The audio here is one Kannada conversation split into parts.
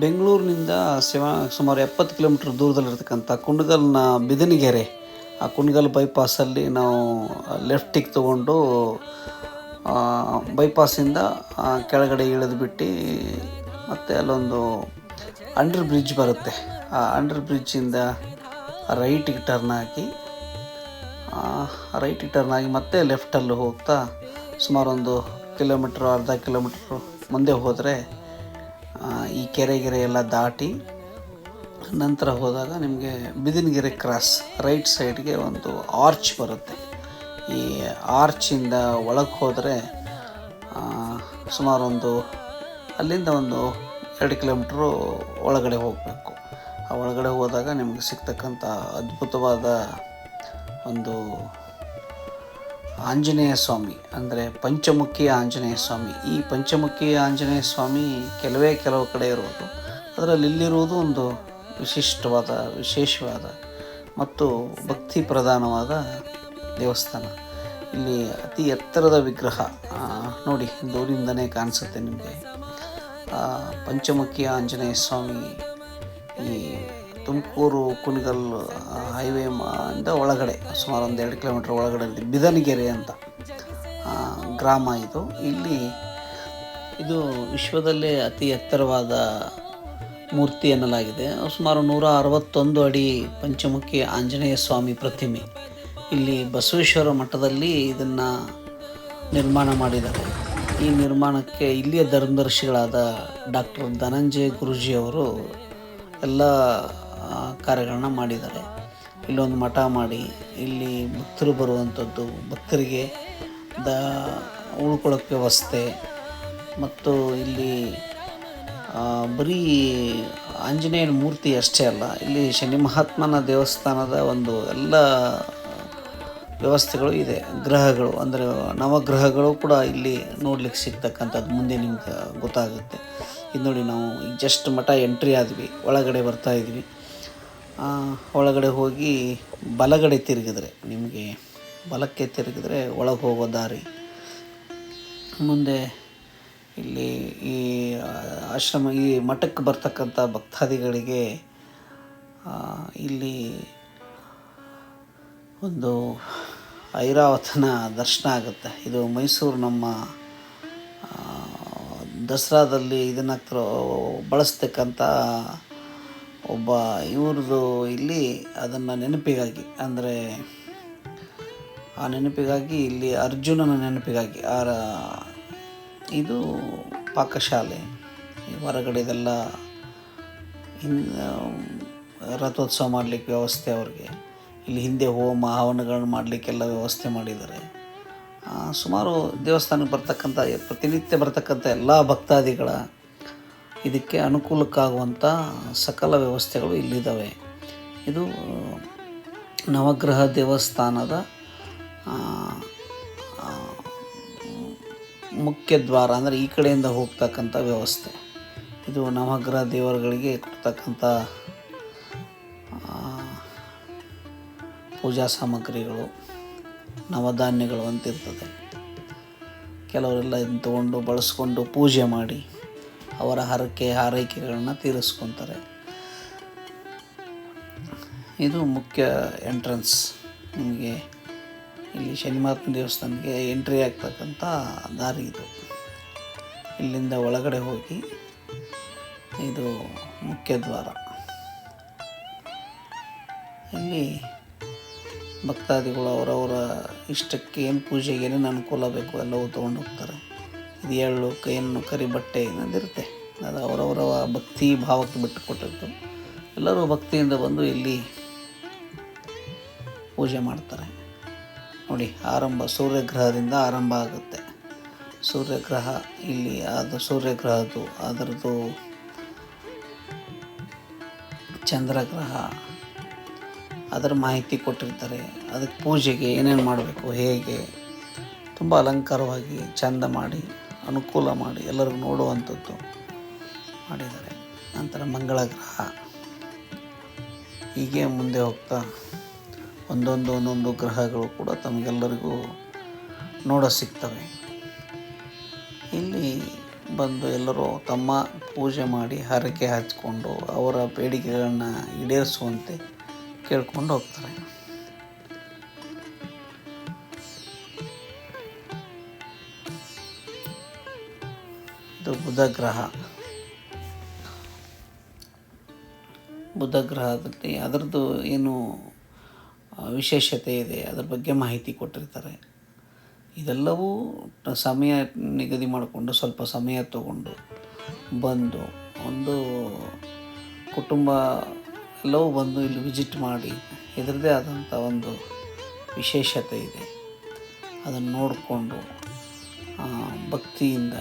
ಬೆಂಗಳೂರಿನಿಂದ ಶಿವ ಸುಮಾರು ಎಪ್ಪತ್ತು ಕಿಲೋಮೀಟ್ರ್ ದೂರದಲ್ಲಿರ್ತಕ್ಕಂಥ ಕುಂಡಗಲ್ನ ಬಿದನಗೆರೆ, ಆ ಕುಂಡಗಲ್ ಬೈಪಾಸಲ್ಲಿ ನಾವು ಲೆಫ್ಟಿಗೆ ತೊಗೊಂಡು ಬೈಪಾಸಿಂದ ಕೆಳಗಡೆ ಕೆಳಗಡೆ ಇಳಿದ್ಬಿಟ್ಟು ಮತ್ತು ಅಲ್ಲೊಂದು ಅಂಡರ್ ಬ್ರಿಡ್ಜ್ ಬರುತ್ತೆ. ಆ ಅಂಡರ್ ಬ್ರಿಡ್ಜಿಂದ ರೈಟಿಗೆ ಟರ್ನ್ ಹಾಕಿ ರೈಟಿಗೆ ಟರ್ನ್ ಆಗಿ ಮತ್ತೆ ಲೆಫ್ಟಲ್ಲಿ ಹೋಗ್ತಾ ಸುಮಾರು ಒಂದು ಕಿಲೋಮೀಟ್ರ್, ಅರ್ಧ ಕಿಲೋಮೀಟ್ರ್ ಮುಂದೆ ಹೋದರೆ ಈ ಕೆರೆ ಗಿರೆ ಎಲ್ಲ ದಾಟಿ ನಂತರ ಹೋದಾಗ ನಿಮಗೆ ಬಿದಿನಗೆರೆ ಕ್ರಾಸ್ ರೈಟ್ ಸೈಡ್ಗೆ ಒಂದು ಆರ್ಚ್ ಬರುತ್ತೆ. ಈ ಆರ್ಚಿಂದ ಒಳಗೆ ಹೋದರೆ ಸುಮಾರೊಂದು ಅಲ್ಲಿಂದ ಒಂದು ಎರಡು ಕಿಲೋಮೀಟ್ರು ಒಳಗಡೆ ಹೋಗಬೇಕು. ಆ ಒಳಗಡೆ ಹೋದಾಗ ನಿಮಗೆ ಸಿಗ್ತಕ್ಕಂಥ ಅದ್ಭುತವಾದ ಒಂದು ಆಂಜನೇಯ ಸ್ವಾಮಿ, ಅಂದರೆ ಪಂಚಮುಖಿ ಆಂಜನೇಯ ಸ್ವಾಮಿ. ಈ ಪಂಚಮುಖಿ ಆಂಜನೇಯ ಸ್ವಾಮಿ ಕೆಲವೇ ಕೆಲವು ಕಡೆ ಇರುವುದು. ಅದರಲ್ಲಿ ಇಲ್ಲಿರುವುದು ಒಂದು ವಿಶಿಷ್ಟವಾದ, ವಿಶೇಷವಾದ ಮತ್ತು ಭಕ್ತಿ ಪ್ರಧಾನವಾದ ದೇವಸ್ಥಾನ. ಇಲ್ಲಿ ಅತಿ ಎತ್ತರದ ವಿಗ್ರಹ ನೋಡಿ, ದೂರಿಂದನೇ ಕಾಣಿಸುತ್ತೆ ನಿಮಗೆ. ಪಂಚಮುಖಿ ಆಂಜನೇಯ ಸ್ವಾಮಿ ಈ ತುಮಕೂರು ಕುಣಿಗಲ್ ಹೈವೇ ಇಂದ ಒಳಗಡೆ, ಸುಮಾರು ಒಂದು ಎರಡು ಕಿಲೋಮೀಟ್ರ್ ಒಳಗಡೆ ಇದೆ ಬಿದನಗೆರೆ ಅಂತ ಗ್ರಾಮ ಇದು. ಇಲ್ಲಿ ಇದು ವಿಶ್ವದಲ್ಲೇ ಅತಿ ಎತ್ತರವಾದ ಮೂರ್ತಿ ಎನ್ನಲಾಗಿದೆ. ಸುಮಾರು ನೂರ ಅರವತ್ತೊಂದು ಅಡಿ ಪಂಚಮುಖಿ ಆಂಜನೇಯ ಸ್ವಾಮಿ ಪ್ರತಿಮೆ. ಇಲ್ಲಿ ಬಸವೇಶ್ವರ ಮಠದಲ್ಲಿ ಇದನ್ನು ನಿರ್ಮಾಣ ಮಾಡಿದ್ದಾರೆ. ಈ ನಿರ್ಮಾಣಕ್ಕೆ ಇಲ್ಲಿಯ ಧರ್ಮದರ್ಶಿಗಳಾದ ಡಾಕ್ಟರ್ ಧನಂಜಯ ಗುರೂಜಿಯವರು ಎಲ್ಲ ಕಾರ್ಯಗಳನ್ನ ಮಾಡಿದ್ದಾರೆ. ಇಲ್ಲೊಂದು ಮಠ ಮಾಡಿ, ಇಲ್ಲಿ ಭಕ್ತರು ಬರುವಂಥದ್ದು ಭಕ್ತರಿಗೆ ದ ಉಳ್ಕೊಳ್ಳೋಕ್ಕೆ ವ್ಯವಸ್ಥೆ ಮತ್ತು ಇಲ್ಲಿ ಬರೀ ಆಂಜನೇಯನ ಮೂರ್ತಿ ಅಷ್ಟೇ ಅಲ್ಲ, ಇಲ್ಲಿ ಶನಿ ಮಹಾತ್ಮನ ದೇವಸ್ಥಾನದ ಒಂದು ಎಲ್ಲ ವ್ಯವಸ್ಥೆಗಳು ಇದೆ, ಗ್ರಹಗಳು, ಅಂದರೆ ನವಗ್ರಹಗಳು ಕೂಡ ಇಲ್ಲಿ ನೋಡ್ಲಿಕ್ಕೆ ಸಿಗ್ತಕ್ಕಂಥದ್ದು ಮುಂದೆ ನಿಮ್ಗೆ ಗೊತ್ತಾಗುತ್ತೆ. ಇದು ನೋಡಿ ನಾವು ಜಸ್ಟ್ ಮಠ ಎಂಟ್ರಿ ಆದ್ವಿ, ಒಳಗಡೆ ಬರ್ತಾ ಇದ್ವಿ. ಒಳಗಡೆ ಹೋಗಿ ಬಲಗಡೆ ತಿರುಗಿದ್ರೆ, ನಿಮಗೆ ಬಲಕ್ಕೆ ತಿರುಗಿದ್ರೆ ಒಳಗೆ ಹೋಗೋ ದಾರಿ. ಮುಂದೆ ಇಲ್ಲಿ ಈ ಆಶ್ರಮ, ಈ ಮಠಕ್ಕೆ ಬರ್ತಕ್ಕಂಥ ಭಕ್ತಾದಿಗಳಿಗೆ ಇಲ್ಲಿ ಒಂದು ಐರಾವತನ ದರ್ಶನ ಆಗುತ್ತೆ. ಇದು ಮೈಸೂರು ನಮ್ಮ ದಸರಾದಲ್ಲಿ ಇದನ್ನು ಬಳಸ್ತಕ್ಕಂಥ ಒಬ್ಬ ಇವ್ರದ್ದು ಇಲ್ಲಿ ಅದನ್ನು ನೆನಪಿಗಾಗಿ, ಅಂದರೆ ಆ ನೆನಪಿಗಾಗಿ ಇಲ್ಲಿ ಅರ್ಜುನನ ನೆನಪಿಗಾಗಿ ಆ ಇದು ಪಾಕಶಾಲೆ. ಹೊರಗಡೆದೆಲ್ಲ ಇನ್, ರಥೋತ್ಸವ ಮಾಡಲಿಕ್ಕೆ ವ್ಯವಸ್ಥೆ ಅವ್ರಿಗೆ. ಇಲ್ಲಿ ಹಿಂದೆ ಹೋಮ, ಹವನಗಳನ್ನು ಮಾಡಲಿಕ್ಕೆಲ್ಲ ವ್ಯವಸ್ಥೆ ಮಾಡಿದ್ದಾರೆ. ಸುಮಾರು ದೇವಸ್ಥಾನಕ್ಕೆ ಬರ್ತಕ್ಕಂಥ, ಪ್ರತಿನಿತ್ಯ ಬರ್ತಕ್ಕಂಥ ಎಲ್ಲ ಭಕ್ತಾದಿಗಳ ಇದಕ್ಕೆ ಅನುಕೂಲಕ್ಕಾಗುವಂಥ ಸಕಲ ವ್ಯವಸ್ಥೆಗಳು ಇಲ್ಲಿದ್ದಾವೆ. ಇದು ನವಗ್ರಹ ದೇವಸ್ಥಾನದ ಮುಖ್ಯ ದ್ವಾರ, ಅಂದರೆ ಈ ಕಡೆಯಿಂದ ಹೋಗ್ತಕ್ಕಂಥ ವ್ಯವಸ್ಥೆ. ಇದು ನವಗ್ರಹ ದೇವರುಗಳಿಗೆ ಕೊಡ್ತಕ್ಕಂಥ ಪೂಜಾ ಸಾಮಗ್ರಿಗಳು, ನವಧಾನ್ಯಗಳು ಅಂತಿರ್ತದೆ. ಕೆಲವರೆಲ್ಲ ಇದನ್ನು ತಗೊಂಡು ಬಳಸ್ಕೊಂಡು ಪೂಜೆ ಮಾಡಿ ಅವರ ಹರಕೆ ಹಾರೈಕೆಗಳನ್ನು ತೀರಿಸ್ಕೊತಾರೆ. ಇದು ಮುಖ್ಯ ಎಂಟ್ರೆನ್ಸ್. ನಿಮಗೆ ಇಲ್ಲಿ ಶನಿಮಾತ್ಮ ದೇವಸ್ಥಾನಕ್ಕೆ ಎಂಟ್ರಿ ಆಗ್ತಕ್ಕಂಥ ದಾರಿ ಇದು. ಇಲ್ಲಿಂದ ಒಳಗಡೆ ಹೋಗಿ ಇದು ಮುಖ್ಯ ದ್ವಾರ. ಇಲ್ಲಿ ಭಕ್ತಾದಿಗಳು ಅವರವರ ಇಷ್ಟಕ್ಕೆ ಏನು ಪೂಜೆಗೆ ಏನೇನು ಅನುಕೂಲ ಬೇಕು ಎಲ್ಲವೂ ತೊಗೊಂಡು ಹೋಗ್ತಾರೆ. ಇದು ಎಳ್ಳು, ಕೈಯನ್ನು ಕರಿ ಬಟ್ಟೆ ಅನ್ನೋದಿರುತ್ತೆ. ಅದು ಅವರವರ ಭಕ್ತಿ ಭಾವಕ್ಕೆ ಬಿಟ್ಟು ಕೊಟ್ಟಿರ್ತಾರೆ ಎಲ್ಲರೂ ಭಕ್ತಿಯಿಂದ ಬಂದು ಇಲ್ಲಿ ಪೂಜೆ ಮಾಡ್ತಾರೆ. ನೋಡಿ, ಆರಂಭ ಸೂರ್ಯಗ್ರಹದಿಂದ ಆರಂಭ ಆಗುತ್ತೆ. ಸೂರ್ಯಗ್ರಹ ಇಲ್ಲಿ, ಅದು ಸೂರ್ಯಗ್ರಹದ್ದು, ಅದರದ್ದು ಚಂದ್ರಗ್ರಹ. ಅದರ ಮಾಹಿತಿ ಕೊಟ್ಟಿರ್ತಾರೆ. ಅದಕ್ಕೆ ಪೂಜೆಗೆ ಏನೇನು ಮಾಡಬೇಕು, ಹೇಗೆ? ತುಂಬ ಅಲಂಕಾರವಾಗಿ ಚಂದ ಮಾಡಿ ಅನುಕೂಲ ಮಾಡಿ ಎಲ್ಲರಿಗೂ ನೋಡುವಂಥದ್ದು ಮಾಡಿದ್ದಾರೆ. ನಂತರ ಮಂಗಳ ಗ್ರಹ ಹೀಗೆ ಮುಂದೆ ಹೋಗ್ತಾ ಒಂದೊಂದು ಒಂದೊಂದು ಗ್ರಹಗಳು ಕೂಡ ತಮಗೆಲ್ಲರಿಗೂ ನೋಡ ಸಿಗ್ತವೆ. ಇಲ್ಲಿ ಬಂದು ಎಲ್ಲರೂ ತಮ್ಮ ಪೂಜೆ ಮಾಡಿ ಹರಕೆ ಹಚ್ಕೊಂಡು ಅವರ ಬೇಡಿಕೆಗಳನ್ನು ಈಡೇರಿಸುವಂತೆ ಕೇಳ್ಕೊಂಡು ಹೋಗ್ತಾರೆ. ಇದು ಬುಧ ಗ್ರಹ ಬುಧ ಗ್ರಹದಲ್ಲಿ ಅದರದ್ದು ಏನು ವಿಶೇಷತೆ ಇದೆ, ಅದರ ಬಗ್ಗೆ ಮಾಹಿತಿ ಕೊಟ್ಟಿರ್ತಾರೆ. ಇದೆಲ್ಲವೂ ಸಮಯ ನಿಗದಿ ಮಾಡಿಕೊಂಡು, ಸ್ವಲ್ಪ ಸಮಯ ತಗೊಂಡು ಬಂದು, ಒಂದು ಕುಟುಂಬ ಎಲ್ಲವೂ ಬಂದು ಇಲ್ಲಿ ವಿಸಿಟ್ ಮಾಡಿ ಇದರದೇ ಆದಂಥ ಒಂದು ವಿಶೇಷತೆ ಇದೆ. ಅದನ್ನು ನೋಡಿಕೊಂಡು ಭಕ್ತಿಯಿಂದ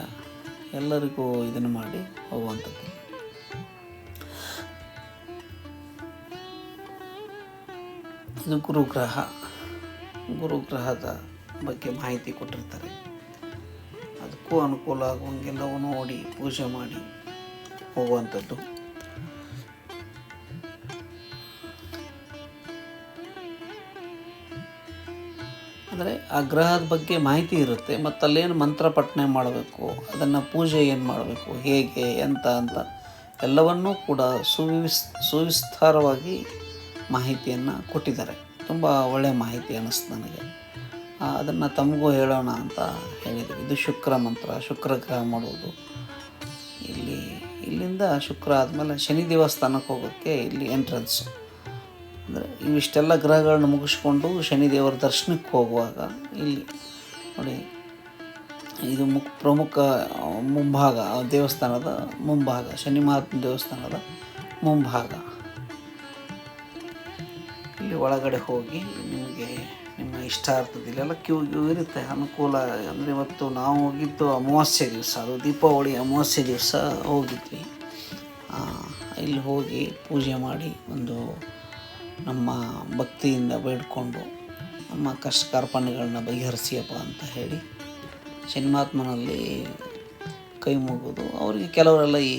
ಎಲ್ಲರಿಗೂ ಇದನ್ನು ಮಾಡಿ ಹೋಗುವಂಥದ್ದು. ಇದು ಗುರುಗ್ರಹ. ಗುರುಗ್ರಹದ ಬಗ್ಗೆ ಮಾಹಿತಿ ಕೊಟ್ಟಿರ್ತಾರೆ. ಅದಕ್ಕೂ ಅನುಕೂಲ ಆಗುವಂಗೆಲ್ಲವೂ ನೋಡಿ, ಪೂಜೆ ಮಾಡಿ ಹೋಗುವಂಥದ್ದು. ಅಂದರೆ ಆ ಗ್ರಹದ ಬಗ್ಗೆ ಮಾಹಿತಿ ಇರುತ್ತೆ ಮತ್ತು ಅಲ್ಲೇನು ಮಂತ್ರ ಪಠನೆ ಮಾಡಬೇಕು, ಅದನ್ನು ಪೂಜೆ ಏನು ಮಾಡಬೇಕು, ಹೇಗೆ, ಎಂತ, ಅಂತ ಎಲ್ಲವನ್ನೂ ಕೂಡ ಸುವಿಸ್, ಸುವಿಸ್ತಾರವಾಗಿ ಮಾಹಿತಿಯನ್ನು ಕೊಟ್ಟಿದ್ದಾರೆ. ತುಂಬ ಒಳ್ಳೆಯ ಮಾಹಿತಿ ಅನ್ನಿಸ್ತು ನನಗೆ. ಅದನ್ನು ತಮಗೂ ಹೇಳೋಣ ಅಂತ ಹೇಳಿದರು ಇದು ಶುಕ್ರ ಮಂತ್ರ, ಶುಕ್ರ ಗ್ರಹ ಮಾಡುವುದು ಇಲ್ಲಿ, ಇಲ್ಲಿಂದ ಶುಕ್ರ ಆದಮೇಲೆ ಶನಿ ದೇವಸ್ಥಾನಕ್ಕೆ ಹೋಗೋಕ್ಕೆ ಇಲ್ಲಿ ಎಂಟ್ರೆನ್ಸು ಅಂದರೆ ಇವಿಷ್ಟೆಲ್ಲ ಗ್ರಹಗಳನ್ನ ಮುಗಿಸ್ಕೊಂಡು ಶನಿದೇವರ ದರ್ಶನಕ್ಕೆ ಹೋಗುವಾಗ ಇಲ್ಲಿ ನೋಡಿ, ಇದು ಮುಖ ಪ್ರಮುಖ ಮುಂಭಾಗ ದೇವಸ್ಥಾನದ ಮುಂಭಾಗ, ಶನಿ ಮಹಾತ್ಮ ದೇವಸ್ಥಾನದ ಮುಂಭಾಗ. ಇಲ್ಲಿ ಒಳಗಡೆ ಹೋಗಿ ನಿಮಗೆ ನಿಮ್ಮ ಇಷ್ಟಾರ್ಥದ ಇಲ್ಲೆಲ್ಲ ಕ್ಯೂ ಕ್ಯೂ ಇರುತ್ತೆ. ಅನುಕೂಲ ಅಂದರೆ ಇವತ್ತು ನಾವು ಹೋಗಿದ್ದು ಅಮಾವಾಸ್ಯೆ ದಿವಸ, ಅದು ದೀಪಾವಳಿ ಅಮಾವಾಸ್ಯೆ ದಿವಸ ಹೋಗಿದ್ವಿ. ಇಲ್ಲಿ ಹೋಗಿ ಪೂಜೆ ಮಾಡಿ ಒಂದು ನಮ್ಮ ಭಕ್ತಿಯಿಂದ ಬೇಡಿಕೊಂಡು ನಮ್ಮ ಕಷ್ಟ ಕಾರ್ಪಣ್ಯಗಳನ್ನ ಬಗೆಹರಿಸಿಯಪ್ಪ ಅಂತ ಹೇಳಿ ಜನ್ಮಾತ್ಮನಲ್ಲಿ ಕೈ ಮುಗಿದು ಅವರಿಗೆ ಕೆಲವರೆಲ್ಲ ಈ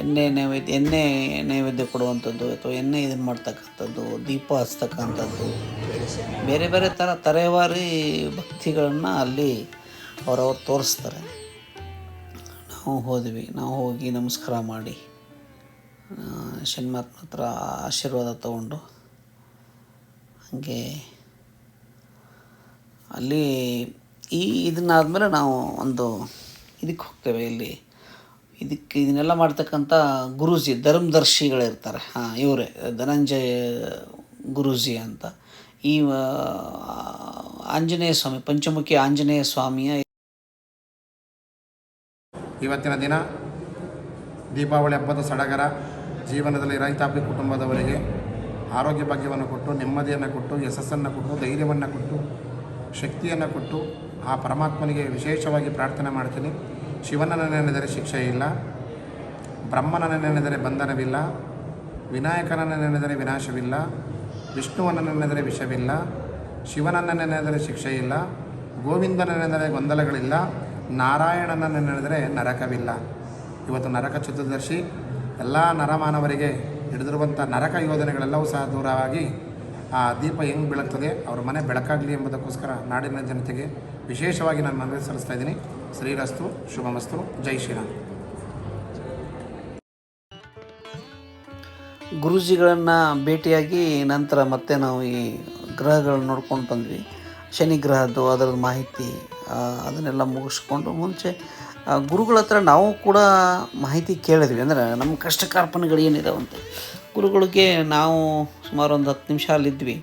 ಎಣ್ಣೆ ನೈವೇದ್ಯ ಎಣ್ಣೆ ನೈವೇದ್ಯ ಕೊಡುವಂಥದ್ದು ಅಥವಾ ಎಣ್ಣೆ ಇದನ್ನು ಮಾಡ್ತಕ್ಕಂಥದ್ದು, ದೀಪ ಹಚ್ತಕ್ಕಂಥದ್ದು, ಬೇರೆ ಬೇರೆ ಥರ ತರೇವಾರಿ ಭಕ್ತಿಗಳನ್ನು ಅಲ್ಲಿ ಅವರವ್ರು ತೋರಿಸ್ತಾರೆ. ನಾವು ಹೋದ್ವಿ, ನಾವು ಹೋಗಿ ನಮಸ್ಕಾರ ಮಾಡಿ. ಶನಿಮಾತ್ಮ ಹತ್ರ ಆಶೀರ್ವಾದ ತಗೊಂಡು ಹಾಗೆ ಅಲ್ಲಿ ಈ ಇದನ್ನಾದಮೇಲೆ ನಾವು ಒಂದು ಇದಕ್ಕೆ ಹೋಗ್ತೇವೆ ಇಲ್ಲಿ. ಇದಕ್ಕೆ ಇದನ್ನೆಲ್ಲ ಮಾಡ್ತಕ್ಕಂಥ ಗುರೂಜಿ, ಧರ್ಮದರ್ಶಿಗಳಿರ್ತಾರೆ. ಹಾಂ, ಇವರೇ, ಧನಂಜಯ ಗುರೂಜಿ ಅಂತ. ಈ ಆಂಜನೇಯ ಸ್ವಾಮಿ, ಪಂಚಮುಖಿ ಆಂಜನೇಯ ಸ್ವಾಮಿಯ ಇವತ್ತಿನ ದಿನ ದೀಪಾವಳಿ ಹಬ್ಬದ ಸಡಗರ ಜೀವನದಲ್ಲಿ ರೈತಾಪಿ ಕುಟುಂಬದವರಿಗೆ ಆರೋಗ್ಯ ಭಾಗ್ಯವನ್ನು ಕೊಟ್ಟು, ನೆಮ್ಮದಿಯನ್ನು ಕೊಟ್ಟು, ಯಶಸ್ಸನ್ನು ಕೊಟ್ಟು, ಧೈರ್ಯವನ್ನು ಕೊಟ್ಟು, ಶಕ್ತಿಯನ್ನು ಕೊಟ್ಟು ಆ ಪರಮಾತ್ಮನಿಗೆ ವಿಶೇಷವಾಗಿ ಪ್ರಾರ್ಥನೆ ಮಾಡ್ತೀನಿ. ಶಿವನನ್ನು ನೆನೆದರೆ ಶಿಕ್ಷೆ ಇಲ್ಲ, ಬ್ರಹ್ಮನನ್ನು ನೆನೆದರೆ ಬಂಧನವಿಲ್ಲ, ವಿನಾಯಕನನ್ನು ನೆನೆದರೆ ವಿನಾಶವಿಲ್ಲ, ವಿಷ್ಣುವನ್ನು ನೆನೆದರೆ ವಿಷವಿಲ್ಲ, ಶಿವನನ್ನು ನೆನೆದರೆ ಶಿಕ್ಷೆ ಇಲ್ಲ, ಗೋವಿಂದನ ನೆನೆದರೆ ಗೊಂದಲಗಳಿಲ್ಲ, ನಾರಾಯಣನನ್ನು ನೆನೆದರೆ ನರಕವಿಲ್ಲ. ಇವತ್ತು ನರಕ ಚತುರ್ದಶಿ ಎಲ್ಲ ನರಮಾನವರಿಗೆ ಹಿಡಿದಿರುವಂಥ ನರಕ ಯೋಜನೆಗಳೆಲ್ಲವೂ ಸಹ ದೂರವಾಗಿ ಆ ದೀಪ ಹೆಂಗೆ ಬೆಳಗ್ತದೆ ಅವ್ರ ಮನೆ ಬೆಳಕಾಗಲಿ ಎಂಬುದಕ್ಕೋಸ್ಕರ ನಾಡಿನ ಜನತೆಗೆ ವಿಶೇಷವಾಗಿ ನಾನು ಮನವಿ ಸಲ್ಲಿಸ್ತಾ ಇದ್ದೀನಿ. ಶ್ರೀರಸ್ತು, ಶುಭಮಸ್ತು, ಜೈ ಶ್ರೀರಾಮ್. ಗುರೂಜಿಗಳನ್ನು ಭೇಟಿಯಾಗಿ ನಂತರ ಮತ್ತೆ ನಾವು ಈ ಗ್ರಹಗಳನ್ನು ನೋಡ್ಕೊಂಡು ಬಂದ್ವಿ. ಶನಿ ಗ್ರಹದ್ದು ಅದರ ಮಾಹಿತಿ ಅದನ್ನೆಲ್ಲ ಮುಗಿಸ್ಕೊಂಡು ಮುಂಚೆ ಗುರುಗಳ ಹತ್ರ ನಾವು ಕೂಡ ಮಾಹಿತಿ ಕೇಳಿದ್ವಿ. ಅಂದರೆ ನಮ್ಮ ಕಷ್ಟ ಕಾರ್ಪಣ್ಯಗಳು ಏನಿದಾವಂತೆ ಗುರುಗಳಿಗೆ ನಾವು ಸುಮಾರು ಒಂದು ಹತ್ತು ನಿಮಿಷ ಅಲ್ಲಿದ್ವಿ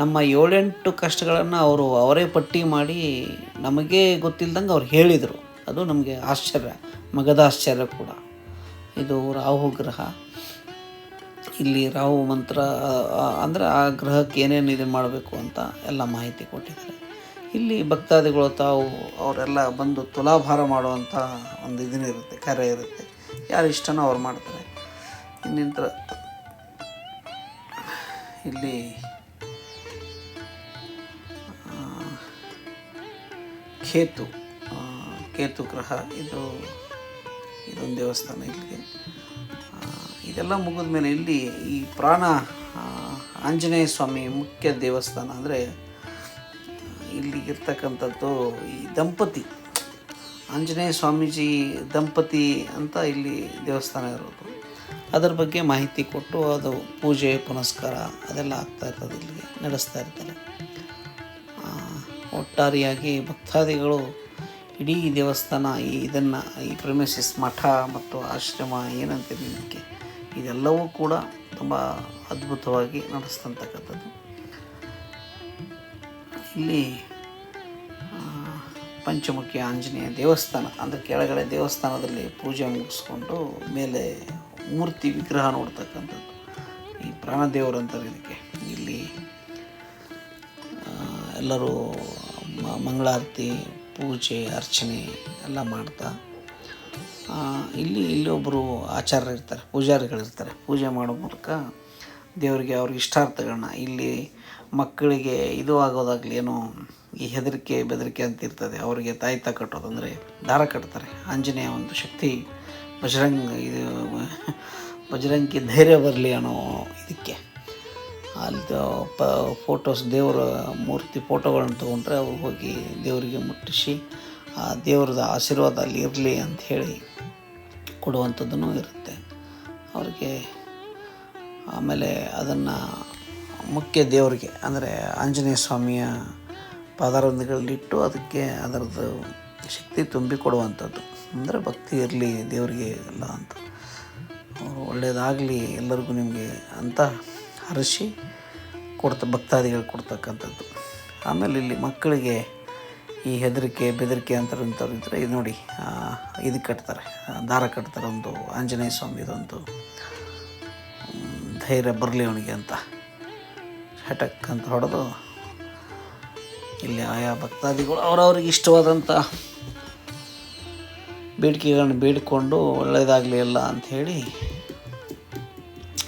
ನಮ್ಮ ಏಳೆಂಟು ಕಷ್ಟಗಳನ್ನು ಅವರು ಅವರೇ ಪಟ್ಟಿ ಮಾಡಿ ನಮಗೆ ಗೊತ್ತಿಲ್ದಂಗೆ ಅವ್ರು ಹೇಳಿದರು. ಅದು ನಮಗೆ ಆಶ್ಚರ್ಯ, ಮಗದ ಆಶ್ಚರ್ಯ ಕೂಡ. ಇದು ರಾಹು ಗ್ರಹ. ಇಲ್ಲಿ ರಾಹು ಮಂತ್ರ ಅಂದರೆ ಆ ಗ್ರಹಕ್ಕೆ ಏನೇನು ಇದು ಮಾಡಬೇಕು ಅಂತ ಎಲ್ಲ ಮಾಹಿತಿ ಕೊಟ್ಟಿದ್ದಾರೆ. ಇಲ್ಲಿ ಭಕ್ತಾದಿಗಳು ತಾವು ಅವರೆಲ್ಲ ಬಂದು ತುಲಾಭಾರ ಮಾಡುವಂಥ ಒಂದು ಇದನ್ನಿರುತ್ತೆ ಕಾರ್ಯ ಇರುತ್ತೆ. ಯಾರು ಇಷ್ಟನೋ ಅವ್ರು ಮಾಡ್ತಾರೆ. ಇನ್ನಿತರ ಇಲ್ಲಿ ಕೇತು ಕೇತು ಗ್ರಹ, ಇದು, ಇದೊಂದು ದೇವಸ್ಥಾನ ಇಲ್ಲಿಗೆ. ಇದೆಲ್ಲ ಮುಗಿದ ಮೇಲೆ ಇಲ್ಲಿ ಈ ಪ್ರಾಣ ಆಂಜನೇಯ ಸ್ವಾಮಿ ಮುಖ್ಯ ದೇವಸ್ಥಾನ ಅಂದರೆ ಇಲ್ಲಿ ಇರ್ತಕ್ಕಂಥದ್ದು ಈ ದಂಪತಿ, ಆಂಜನೇಯ ಸ್ವಾಮೀಜಿ ದಂಪತಿ ಅಂತ ಇಲ್ಲಿ ದೇವಸ್ಥಾನ ಇರೋದು. ಅದರ ಬಗ್ಗೆ ಮಾಹಿತಿ ಕೊಟ್ಟು ಅದು ಪೂಜೆ, ಪುನಸ್ಕಾರ ಅದೆಲ್ಲ ಆಗ್ತಾ ಇರ್ತದೆ ಇಲ್ಲಿಗೆ, ನಡೆಸ್ತಾ ಇರ್ತಾರೆ. ಒಟ್ಟಾರೆಯಾಗಿ ಭಕ್ತಾದಿಗಳು ಇಡೀ ದೇವಸ್ಥಾನ ಈ ಇದನ್ನು, ಈ ಪ್ರೆಮಿಸಿಸ್ ಮಠ ಮತ್ತು ಆಶ್ರಮ ಏನಂತೀವಿ ಇದಕ್ಕೆ ಇದೆಲ್ಲವೂ ಕೂಡ ತುಂಬ ಅದ್ಭುತವಾಗಿ ನಡೆಸ್ತಂತಕ್ಕಂಥದ್ದು. ಇಲ್ಲಿ ಪಂಚಮುಖಿ ಆಂಜನೇಯ ದೇವಸ್ಥಾನ, ಅಂದರೆ ಕೆಳಗಡೆ ದೇವಸ್ಥಾನದಲ್ಲಿ ಪೂಜೆ ಮುಗಿಸ್ಕೊಂಡು ಮೇಲೆ ಮೂರ್ತಿ ವಿಗ್ರಹ ನೋಡ್ತಕ್ಕಂಥದ್ದು, ಈ ಪ್ರಾಣದೇವರು ಅಂತಾರೆ ಇದಕ್ಕೆ. ಇಲ್ಲಿ ಎಲ್ಲರೂ ಮಂಗಳಾರತಿ, ಪೂಜೆ, ಅರ್ಚನೆ ಎಲ್ಲ ಮಾಡ್ತಾ ಇಲ್ಲಿ ಇಲ್ಲೊಬ್ಬರು ಆಚಾರ್ಯರು ಇರ್ತಾರೆ ಪೂಜಾರಿಗಳಿರ್ತಾರೆ. ಪೂಜೆ ಮಾಡೋ ಮೂಲಕ ದೇವರಿಗೆ ಅವ್ರಿಗೆ ಇಷ್ಟಾರ್ಥಗಳನ್ನ ಇಲ್ಲಿ ಮಕ್ಕಳಿಗೆ ಇದು ಆಗೋದಾಗಲಿ ಏನೋ ಈ ಹೆದರಿಕೆ ಬೆದರಿಕೆ ಅಂತ ಇರ್ತದೆ. ಅವರಿಗೆ ತಾಯ್ತ ಕಟ್ಟೋದು ಅಂದರೆ ದಾರ ಕಟ್ತಾರೆ. ಆಂಜನೇಯ ಒಂದು ಶಕ್ತಿ ಬಜರಂಗ ಇದು ಬಜರಂಗಿ ಧೈರ್ಯ ಬರಲಿ ಅನ್ನೋ ಇದಕ್ಕೆ. ಅಲ್ಲಿ ಪ ಫೋಟೋಸ್ ದೇವರ ಮೂರ್ತಿ ಫೋಟೋಗಳನ್ನು ತೊಗೊಂಡ್ರೆ ಅವ್ರು ಹೋಗಿ ದೇವರಿಗೆ ಮುಟ್ಟಿಸಿ, ಆ ದೇವ್ರದ ಆಶೀರ್ವಾದ ಅಲ್ಲಿ ಇರಲಿ ಅಂತ ಹೇಳಿ ಕೊಡುವಂಥದ್ದೂ ಇರುತ್ತೆ. ಅವ್ರಿಗೆ ಆಮೇಲೆ ಅದನ್ನು ಮುಖ್ಯ ದೇವರಿಗೆ, ಅಂದರೆ ಆಂಜನೇಯ ಸ್ವಾಮಿಯ ಪಾದಾರವಿಂದಗಳಲ್ಲಿಟ್ಟು ಅದಕ್ಕೆ ಅದರದ್ದು ಶಕ್ತಿ ತುಂಬಿ ಕೊಡುವಂಥದ್ದು ಅಂದರೆ ಭಕ್ತಿ ಇರಲಿ ದೇವರಿಗೆ ಎಲ್ಲ ಅಂತ. ಒಳ್ಳೆಯದಾಗಲಿ ಎಲ್ಲರಿಗೂ ನಿಮಗೆ ಅಂತ ಹರಿಸಿ ಕೊಡ್ತ, ಭಕ್ತಾದಿಗಳು ಕೊಡ್ತಕ್ಕಂಥದ್ದು. ಆಮೇಲೆ ಇಲ್ಲಿ ಮಕ್ಕಳಿಗೆ ಈ ಹೆದರಿಕೆ, ಬೆದರಿಕೆ ಅಂಥವ್ರು ಇದ್ದರೆ ಇದು ನೋಡಿ ಇದು ಕಟ್ತಾರೆ. ದಾರ ಕಟ್ತಾರೆ ಒಂದು ಆಂಜನೇಯ ಸ್ವಾಮಿದೊಂದು ಧೈರ್ಯ ಬರಲಿ ಅವನಿಗೆ ಅಂತ. ಹಠಕ್ ಅಂತ ಹೊಡೆದು ಇಲ್ಲಿ ಆಯಾ ಭಕ್ತಾದಿಗಳು ಅವರವ್ರಿಗೆ ಇಷ್ಟವಾದಂಥ ಬೇಡಿಕೆಗಳನ್ನು ಬೇಡಿಕೊಂಡು ಒಳ್ಳೆಯದಾಗಲಿ ಎಲ್ಲ ಅಂಥೇಳಿ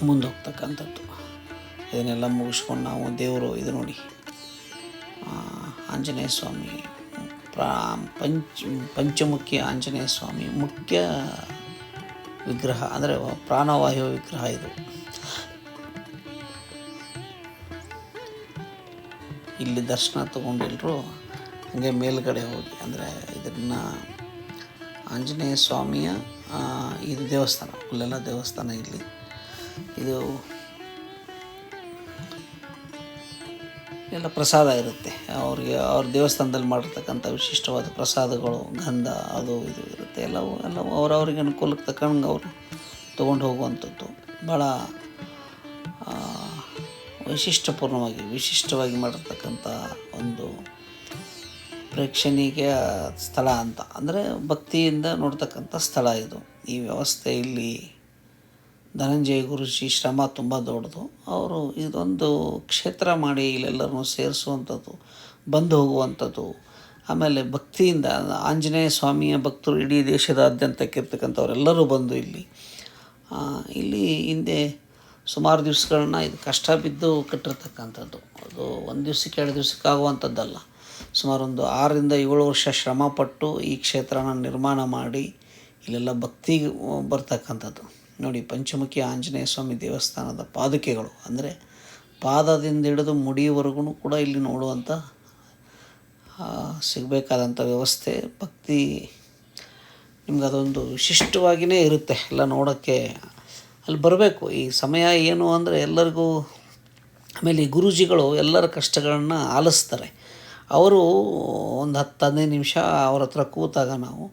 ಮುಂದೆ ಹೋಗ್ತಕ್ಕಂಥದ್ದು ಇದನ್ನೆಲ್ಲ ಮುಗಿಸ್ಕೊಂಡು ನಾವು ದೇವರು ಇದು ನೋಡಿ ಆಂಜನೇಯ ಸ್ವಾಮಿ, ಪ್ರಾ, ಪಂಚ, ಪಂಚಮುಖ್ಯ ಆಂಜನೇಯ ಸ್ವಾಮಿ ಮುಖ್ಯ ವಿಗ್ರಹ, ಅಂದರೆ ಪ್ರಾಣವಾಯು ವಿಗ್ರಹ ಇದು. ಇಲ್ಲಿ ದರ್ಶನ ತಗೊಂಡಿಲ್ಲರು ಹಾಗೆ ಮೇಲುಗಡೆ ಹೋಗಿ. ಅಂದರೆ ಇದನ್ನು ಆಂಜನೇಯ ಸ್ವಾಮಿಯ ಇದು ದೇವಸ್ಥಾನ ಅಲ್ಲೆಲ್ಲ ದೇವಸ್ಥಾನ ಇಲ್ಲಿ. ಇದು ಎಲ್ಲ ಪ್ರಸಾದ ಇರುತ್ತೆ. ಅವ್ರಿಗೆ, ಅವ್ರ ದೇವಸ್ಥಾನದಲ್ಲಿ ಮಾಡಿರ್ತಕ್ಕಂಥ ವಿಶಿಷ್ಟವಾದ ಪ್ರಸಾದಗಳು, ಗಂಧ, ಅದು ಇದು ಇರುತ್ತೆ. ಎಲ್ಲವೂ ಎಲ್ಲವೂ ಅವರವ್ರಿಗೆ ಅನುಕೂಲಕ್ಕೆ ತಕ್ಕಂಗೆ ಅವರು ತೊಗೊಂಡು ಹೋಗುವಂಥದ್ದು. ಭಾಳ ವೈಶಿಷ್ಟ್ಯಪೂರ್ಣವಾಗಿ ವಿಶಿಷ್ಟವಾಗಿ ಮಾಡಿರ್ತಕ್ಕಂಥ ಒಂದು ಪ್ರೇಕ್ಷಣೀಯ ಸ್ಥಳ ಅಂತ. ಅಂದರೆ ಭಕ್ತಿಯಿಂದ ನೋಡ್ತಕ್ಕಂಥ ಸ್ಥಳ ಇದು. ಈ ವ್ಯವಸ್ಥೆ ಇಲ್ಲಿ ಧನಂಜಯ ಗುರುಜಿ ಶ್ರಮ ತುಂಬ ದೊಡ್ಡದು. ಅವರು ಇದೊಂದು ಕ್ಷೇತ್ರ ಮಾಡಿ ಇಲ್ಲೆಲ್ಲರನ್ನೂ ಸೇರಿಸುವಂಥದ್ದು, ಬಂದು ಹೋಗುವಂಥದ್ದು. ಆಮೇಲೆ ಭಕ್ತಿಯಿಂದ, ಆಂಜನೇಯ ಸ್ವಾಮಿಯ ಭಕ್ತರು ಇಡೀ ದೇಶದಾದ್ಯಂತಕ್ಕೆ ಇರ್ತಕ್ಕಂಥವರೆಲ್ಲರೂ ಬಂದು ಇಲ್ಲಿ ಇಲ್ಲಿ ಹಿಂದೆ ಸುಮಾರು ದಿವಸಗಳನ್ನ ಇದು ಕಷ್ಟ ಬಿದ್ದು ಕಟ್ಟಿರ್ತಕ್ಕಂಥದ್ದು. ಅದು ಒಂದು ದಿವ್ಸಕ್ಕೆ ಎರಡು ದಿವ್ಸಕ್ಕೆ ಆಗುವಂಥದ್ದಲ್ಲ. ಸುಮಾರು ಒಂದು ಆರರಿಂದ ಏಳು ವರ್ಷ ಶ್ರಮಪಟ್ಟು ಈ ಕ್ಷೇತ್ರನ ನಿರ್ಮಾಣ ಮಾಡಿ ಇಲ್ಲೆಲ್ಲ ಭಕ್ತಿಗೆ ಬರ್ತಕ್ಕಂಥದ್ದು. ನೋಡಿ ಪಂಚಮುಖಿ ಆಂಜನೇಯ ಸ್ವಾಮಿ ದೇವಸ್ಥಾನದ ಪಾದುಕೆಗಳು ಅಂದರೆ ಪಾದದಿಂದ ಹಿಡಿದು ಮುಡಿಯವರೆಗೂ ಕೂಡ ಇಲ್ಲಿ ನೋಡುವಂಥ ಸಿಗಬೇಕಾದಂಥ ವ್ಯವಸ್ಥೆ, ಭಕ್ತಿ ನಿಮ್ಗೆ ಅದೊಂದು ವಿಶಿಷ್ಟವಾಗಿಯೇ ಇರುತ್ತೆ. ಎಲ್ಲ ನೋಡೋಕ್ಕೆ ಅಲ್ಲಿ ಬರಬೇಕು. ಈ ಸಮಯ ಏನು ಅಂದರೆ ಎಲ್ಲರಿಗೂ, ಆಮೇಲೆ ಈ ಗುರೂಜಿಗಳು ಎಲ್ಲರ ಕಷ್ಟಗಳನ್ನು ಆಲಿಸ್ತಾರೆ. ಅವರು ಒಂದು ಹತ್ತು ಹದಿನೈದು ನಿಮಿಷ ಅವ್ರ ಹತ್ರ ಕೂತಾಗ ನಾವು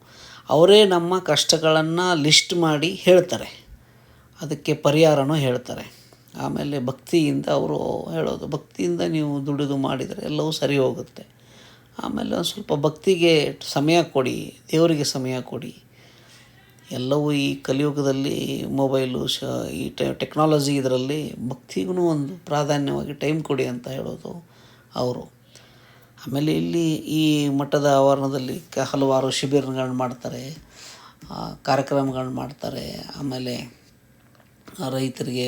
ಅವರೇ ನಮ್ಮ ಕಷ್ಟಗಳನ್ನು ಲಿಸ್ಟ್ ಮಾಡಿ ಹೇಳ್ತಾರೆ. ಅದಕ್ಕೆ ಪರಿಹಾರನೂ ಹೇಳ್ತಾರೆ. ಆಮೇಲೆ ಭಕ್ತಿಯಿಂದ ಅವರು ಹೇಳೋದು, ಭಕ್ತಿಯಿಂದ ನೀವು ದುಡಿದು ಮಾಡಿದರೆ ಎಲ್ಲವೂ ಸರಿ ಹೋಗುತ್ತೆ. ಆಮೇಲೆ ಒಂದು ಸ್ವಲ್ಪ ಭಕ್ತಿಗೆ ಸಮಯ ಕೊಡಿ, ದೇವರಿಗೆ ಸಮಯ ಕೊಡಿ. ಎಲ್ಲವೂ ಈ ಕಲಿಯುಗದಲ್ಲಿ ಮೊಬೈಲು ಶ ಈ ಟೆಕ್ನಾಲಜಿ ಇದರಲ್ಲಿ ಭಕ್ತಿಗೂ ಒಂದು ಪ್ರಾಧಾನ್ಯವಾಗಿ ಟೈಮ್ ಕೊಡಿ ಅಂತ ಹೇಳೋದು ಅವರು. ಆಮೇಲೆ ಇಲ್ಲಿ ಈ ಮಠದ ಆವರಣದಲ್ಲಿ ಕ ಹಲವಾರು ಶಿಬಿರಗಳನ್ನ ಮಾಡ್ತಾರೆ ಕಾರ್ಯಕ್ರಮಗಳನ್ನ ಮಾಡ್ತಾರೆ, ಆಮೇಲೆ ರೈತರಿಗೆ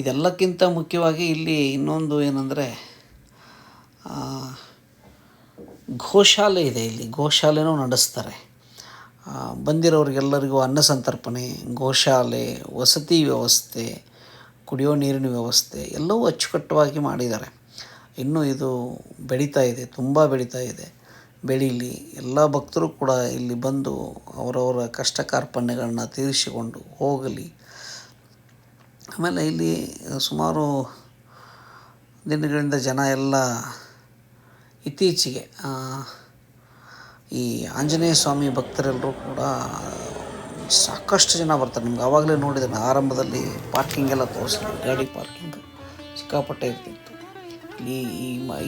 ಇದೆಲ್ಲಕ್ಕಿಂತ ಮುಖ್ಯವಾಗಿ ಇಲ್ಲಿ ಇನ್ನೊಂದು ಏನಂದರೆ ಗೋಶಾಲೆ ಇದೆ ಇಲ್ಲಿ. ಗೋಶಾಲೆನೂ ನಡೆಸ್ತಾರೆ. ಬಂದಿರೋರಿಗೆಲ್ಲರಿಗೂ ಅನ್ನ ಸಂತರ್ಪಣೆ, ಗೋಶಾಲೆ, ವಸತಿ ವ್ಯವಸ್ಥೆ, ಕುಡಿಯೋ ನೀರಿನ ವ್ಯವಸ್ಥೆ ಎಲ್ಲವೂ ಅಚ್ಚುಕಟ್ಟವಾಗಿ ಮಾಡಿದ್ದಾರೆ. ಇನ್ನೂ ಇದು ಬೆಳೀತಾ ಇದೆ, ತುಂಬ ಬೆಳೀತಾ ಇದೆ. ಬೆಳೀಲಿ ಎಲ್ಲ ಭಕ್ತರು ಕೂಡ ಇಲ್ಲಿ ಬಂದು ಅವರವರ ಕಷ್ಟ ಕಾರ್ಪಣ್ಯಗಳನ್ನ ತೀರಿಸಿಕೊಂಡು ಹೋಗಲಿ. ಆಮೇಲೆ ಇಲ್ಲಿ ಸುಮಾರು ದಿನಗಳಿಂದ ಜನ ಎಲ್ಲ ಇತ್ತೀಚೆಗೆ ಈ ಆಂಜನೇಯ ಸ್ವಾಮಿ ಭಕ್ತರೆಲ್ಲರೂ ಕೂಡ ಸಾಕಷ್ಟು ಜನ ಬರ್ತಾರೆ. ನಿಮ್ಗೆ ಆವಾಗಲೇ ನೋಡಿದ್ದೇನೆ, ಆರಂಭದಲ್ಲಿ ಪಾರ್ಕಿಂಗ್ ಎಲ್ಲ ತೋರಿಸಿದ್ರು, ಗಾಡಿ ಪಾರ್ಕಿಂಗ್ ಸಿಕ್ಕಾಪಟ್ಟೆ ಇರ್ತಿತ್ತು. ಈ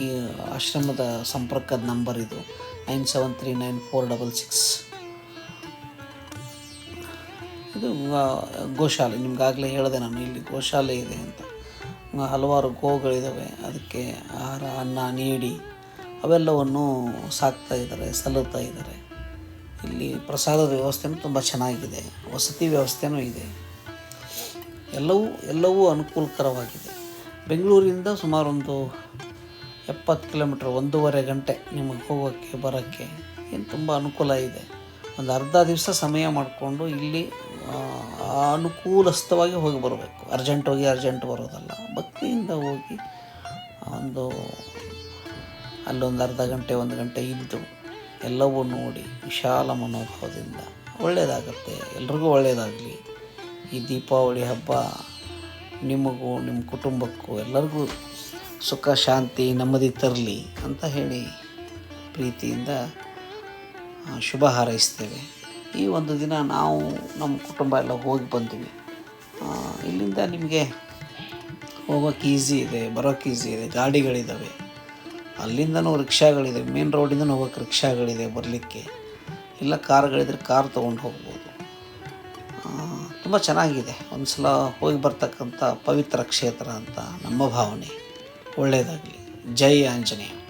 ಈ ಆಶ್ರಮದ ಸಂಪರ್ಕದ ನಂಬರ್ ಇದು nine seven three nine four double six ಇದು ಗೋಶಾಲೆ, ನಿಮ್ಗಾಗಲೇ ಹೇಳಿದೆ ನಾನು, ಇಲ್ಲಿ ಗೋಶಾಲೆ ಇದೆ ಅಂತ. ಹಲವಾರು ಗೋಗಳಿದ್ದಾವೆ ಅದಕ್ಕೆ ಆಹಾರ, ಅನ್ನ ನೀಡಿ. ಅವೆಲ್ಲವನ್ನು ಸಾಕ್ತಾ ಇದ್ದಾರೆ, ಸಲ್ಲುತ್ತಾ ಇದ್ದಾರೆ. ಇಲ್ಲಿ ಪ್ರಸಾದದ ವ್ಯವಸ್ಥೆನೂ ತುಂಬ ಚೆನ್ನಾಗಿದೆ, ವಸತಿ ವ್ಯವಸ್ಥೆನೂ ಇದೆ. ಎಲ್ಲವೂ ಎಲ್ಲವೂ ಅನುಕೂಲಕರವಾಗಿದೆ. ಬೆಂಗಳೂರಿಂದ ಸುಮಾರು ಒಂದು ಎಪ್ಪತ್ತು ಕಿಲೋಮೀಟ್ರ್, ಒಂದೂವರೆ ಗಂಟೆ ನಿಮಗೆ ಹೋಗೋಕ್ಕೆ, ಬರೋಕ್ಕೆ ಏನು ತುಂಬ ಅನುಕೂಲ ಇದೆ. ಒಂದು ಅರ್ಧ ದಿವಸ ಸಮಯ ಮಾಡಿಕೊಂಡು ಇಲ್ಲಿ ಅನುಕೂಲಸ್ಥವಾಗಿ ಹೋಗಿ ಬರಬೇಕು. ಅರ್ಜೆಂಟ್ ಹೋಗಿ ಅರ್ಜೆಂಟ್ ಬರೋದಲ್ಲ. ಭಕ್ತಿಯಿಂದ ಹೋಗಿ ಒಂದು ಅಲ್ಲೊಂದು ಅರ್ಧ ಗಂಟೆ, ಒಂದು ಗಂಟೆ ಇದ್ದು ಎಲ್ಲವೂ ನೋಡಿ ವಿಶಾಲ ಮನೋಭಾವದಿಂದ ಒಳ್ಳೆಯದಾಗತ್ತೆ, ಎಲ್ರಿಗೂ ಒಳ್ಳೆಯದಾಗಲಿ. ಈ ದೀಪಾವಳಿ ಹಬ್ಬ ನಿಮಗೂ, ನಿಮ್ಮ ಕುಟುಂಬಕ್ಕೂ ಎಲ್ಲರಿಗೂ ಸುಖ, ಶಾಂತಿ, ನೆಮ್ಮದಿ ತರಲಿ ಅಂತ ಹೇಳಿ ಪ್ರೀತಿಯಿಂದ ಶುಭ ಹಾರೈಸ್ತೇವೆ. ಈ ಒಂದು ದಿನ ನಾವು ನಮ್ಮ ಕುಟುಂಬ ಎಲ್ಲ ಹೋಗಿ ಬಂದ್ವಿ. ಇಲ್ಲಿಂದ ನಿಮಗೆ ಹೋಗೋಕೆ ಈಸಿ ಇದೆ ಬರೋಕ್ಕೆ ಈಸಿ ಇದೆ ಗಾಡಿಗಳಿದ್ದಾವೆ ಅಲ್ಲಿಂದನೂ ರಿಕ್ಷಾಗಳಿದೆ ಮೇನ್ ರೋಡಿಂದ ಹೋಗೋಕ್ಕೆ ರಿಕ್ಷಾಗಳಿದೆ ಬರಲಿಕ್ಕೆ. ಇಲ್ಲ ಕಾರ್ಗಳಿದ್ರೆ ಕಾರ್ ತೊಗೊಂಡು ಹೋಗ್ಬೋದು. ತುಂಬ ಚೆನ್ನಾಗಿದೆ. ಒಂದು ಸಲ ಹೋಗಿ ಬರ್ತಕ್ಕಂಥ ಪವಿತ್ರ ಕ್ಷೇತ್ರ ಅಂತ ನಮ್ಮ ಭಾವನೆ. ಒಳ್ಳೆಯದಾಗಲಿ. ಜೈ ಆಂಜನೇಯ.